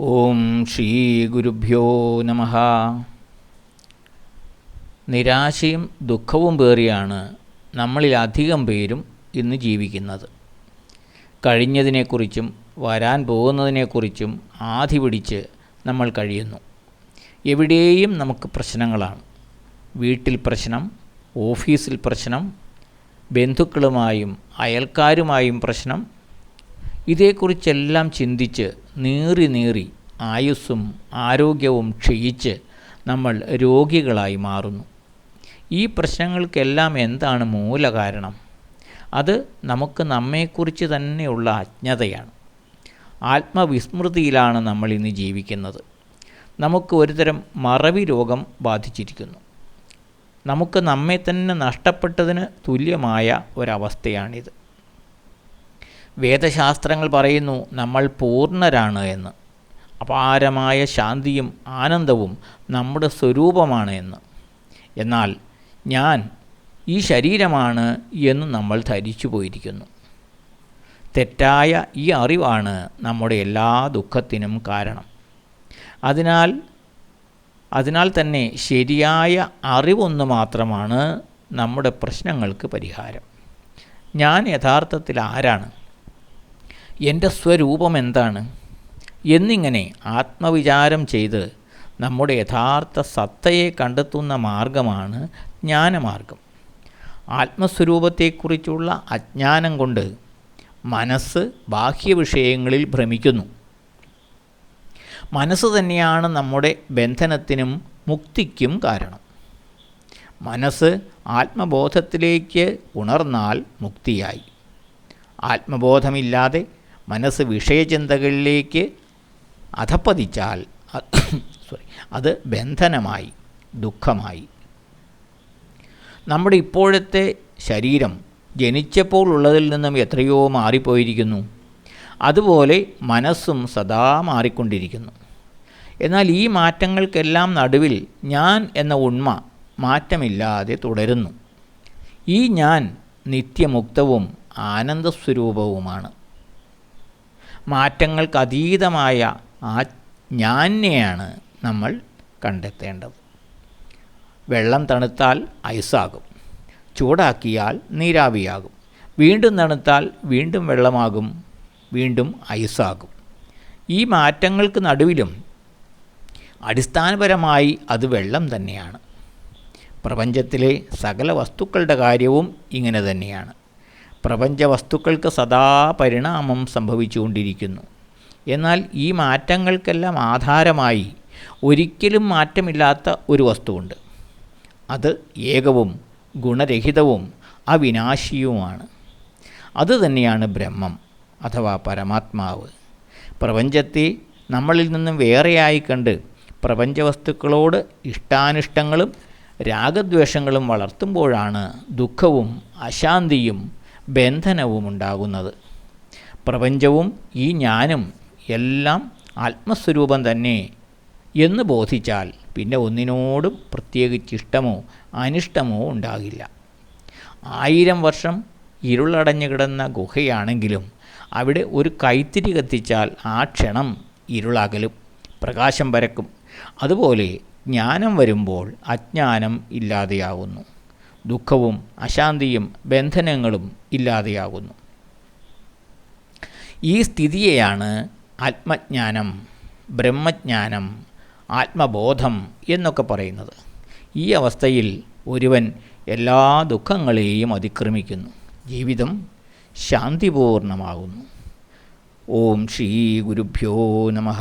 ഓം ശ്രീ ഗുരുഭ്യോ നമ. നിരാശയും ദുഃഖവും പേറിയാണ് നമ്മളിലധികം പേരും ഇന്ന് ജീവിക്കുന്നത്. കഴിഞ്ഞതിനെക്കുറിച്ചും വരാൻ പോകുന്നതിനെക്കുറിച്ചും ആധി പിടിച്ച് നമ്മൾ കഴിയുന്നു. എവിടെയും നമുക്ക് പ്രശ്നങ്ങളാണ്. വീട്ടിൽ പ്രശ്നം ഓഫീസിൽ പ്രശ്നം ബന്ധുക്കളുമായും അയൽക്കാരുമായും പ്രശ്നം. ഇതേക്കുറിച്ചെല്ലാം ചിന്തിച്ച് നീറി നീറി ആയുസ്സും ആരോഗ്യവും ക്ഷയിച്ച് നമ്മൾ രോഗികളായി മാറുന്നു. ഈ പ്രശ്നങ്ങൾക്കെല്ലാം എന്താണ് മൂലകാരണം? അത് നമുക്ക് നമ്മെക്കുറിച്ച് തന്നെയുള്ള അജ്ഞതയാണ്. ആത്മവിസ്മൃതിയിലാണ് നമ്മൾ ഇന്ന് ജീവിക്കുന്നത്. നമുക്ക് ഒരുതരം മറവി രോഗം ബാധിച്ചിരിക്കുന്നു. നമുക്ക് നമ്മെ തന്നെ നഷ്ടപ്പെട്ടതിന് തുല്യമായ ഒരവസ്ഥയാണിത്. വേദശാസ്ത്രങ്ങൾ പറയുന്നു നമ്മൾ പൂർണരാണ് എന്ന്. അപാരമായ ശാന്തിയും ആനന്ദവും നമ്മുടെ സ്വരൂപമാണ് എന്ന്. എന്നാൽ ഞാൻ ഈ ശരീരമാണ് എന്ന് നമ്മൾ ധരിച്ചു പോയിരിക്കുന്നു. തെറ്റായ ഈ അറിവാണ് നമ്മുടെ എല്ലാ ദുഃഖത്തിനും കാരണം. അതിനാൽ അതിനാൽ തന്നെ ശരിയായ അറിവൊന്ന് മാത്രമാണ് നമ്മുടെ പ്രശ്നങ്ങൾക്ക് പരിഹാരം. ഞാൻ യഥാർത്ഥത്തിൽ ആരാണ്? എന്റെ സ്വരൂപം എന്താണ്? എന്നിങ്ങനെ ആത്മവിചാരം ചെയ്ത് നമ്മുടെ യഥാർത്ഥ സത്തയെ കണ്ടെത്തുന്ന മാർഗമാണ് ജ്ഞാനമാർഗം. ആത്മസ്വരൂപത്തെക്കുറിച്ചുള്ള അജ്ഞാനം കൊണ്ട് മനസ്സ് ബാഹ്യവിഷയങ്ങളിൽ ഭ്രമിക്കുന്നു. മനസ്സ് തന്നെയാണ് നമ്മുടെ ബന്ധനത്തിനും മുക്തിക്കും കാരണം. മനസ്സ് ആത്മബോധത്തിലേക്ക് ഉണർന്നാൽ മുക്തിയായി. ആത്മബോധമില്ലാതെ മനസ്സ് വിഷയചിന്തകളിലേക്ക് അധപ്പതിച്ചാൽ സോറി അത് ബന്ധനമായി ദുഃഖമായി. നമ്മുടെ ഇപ്പോഴത്തെ ശരീരം ജനിച്ചപ്പോൾ ഉള്ളതിൽ നിന്നും എത്രയോ മാറിപ്പോയിരിക്കുന്നു. അതുപോലെ മനസ്സും സദാ മാറിക്കൊണ്ടിരിക്കുന്നു. എന്നാൽ ഈ മാറ്റങ്ങൾക്കെല്ലാം നടുവിൽ ഞാൻ എന്ന ഉണ്മ മാറ്റമില്ലാതെ തുടരുന്നു. ഈ ഞാൻ നിത്യമുക്തവും ആനന്ദസ്വരൂപവുമാണ്. മാറ്റങ്ങൾക്കതീതമായ ആ ജ്ഞാനെയാണ് നമ്മൾ കണ്ടെത്തേണ്ടത്. വെള്ളം തണുത്താൽ ഐസാകും. ചൂടാക്കിയാൽ നീരാവിയാകും. വീണ്ടും തണുത്താൽ വീണ്ടും വെള്ളമാകും. വീണ്ടും ഐസാകും. ഈ മാറ്റങ്ങൾക്ക് നടുവിലും അടിസ്ഥാനപരമായി അത് വെള്ളം തന്നെയാണ്. പ്രപഞ്ചത്തിലെ സകല വസ്തുക്കളുടെ കാര്യവും ഇങ്ങനെ തന്നെയാണ്. പ്രപഞ്ച വസ്തുക്കൾക്ക് സദാ പരിണാമം സംഭവിച്ചുകൊണ്ടിരിക്കുന്നു. എന്നാൽ ഈ മാറ്റങ്ങൾക്കെല്ലാം ആധാരമായി ഒരിക്കലും മാറ്റമില്ലാത്ത ഒരു വസ്തുവുണ്ട്. അത് ഏകവും ഗുണരഹിതവും അവിനാശിയുമാണ്. അതുതന്നെയാണ് ബ്രഹ്മം അഥവാ പരമാത്മാവ്. പ്രപഞ്ചത്തെ നമ്മളിൽ നിന്നും വേറെയായി കണ്ട് പ്രപഞ്ചവസ്തുക്കളോട് ഇഷ്ടാനിഷ്ടങ്ങളും രാഗദ്വേഷങ്ങളും വളർത്തുമ്പോഴാണ് ദുഃഖവും അശാന്തിയും ബന്ധനവും ഉണ്ടാകുന്നത് പ്രപഞ്ചവും ഈ ഞാനും എല്ലാം ആത്മസ്വരൂപം തന്നെ എന്ന് ബോധിച്ചാൽ പിന്നെ ഒന്നിനോടും പ്രത്യേകിച്ച് ഇഷ്ടമോ അനിഷ്ടമോ ഉണ്ടാകില്ല. ആയിരം വർഷം ഇരുളടഞ്ഞു കിടന്ന ഗുഹയാണെങ്കിലും അവിടെ ഒരു കൈത്തിരി കത്തിച്ചാൽ ആ ക്ഷണം ഇരുളകലും പ്രകാശം പരക്കും. അതുപോലെ ജ്ഞാനം വരുമ്പോൾ അജ്ഞാനം ഇല്ലാതെയാകുന്നു ദുഃഖവും അശാന്തിയും ബന്ധനങ്ങളും ഇല്ലാതെയാകുന്നു. ഈ സ്ഥിതിയെയാണ് ആത്മജ്ഞാനം ബ്രഹ്മജ്ഞാനം ആത്മബോധം എന്നൊക്കെ പറയുന്നത്. ഈ അവസ്ഥയിൽ ഒരുവൻ എല്ലാ ദുഃഖങ്ങളെയും അതിക്രമിക്കുന്നു. ജീവിതം ശാന്തിപൂർണമാകുന്നു. ഓം ശ്രീ ഗുരുഭ്യോ നമഃ.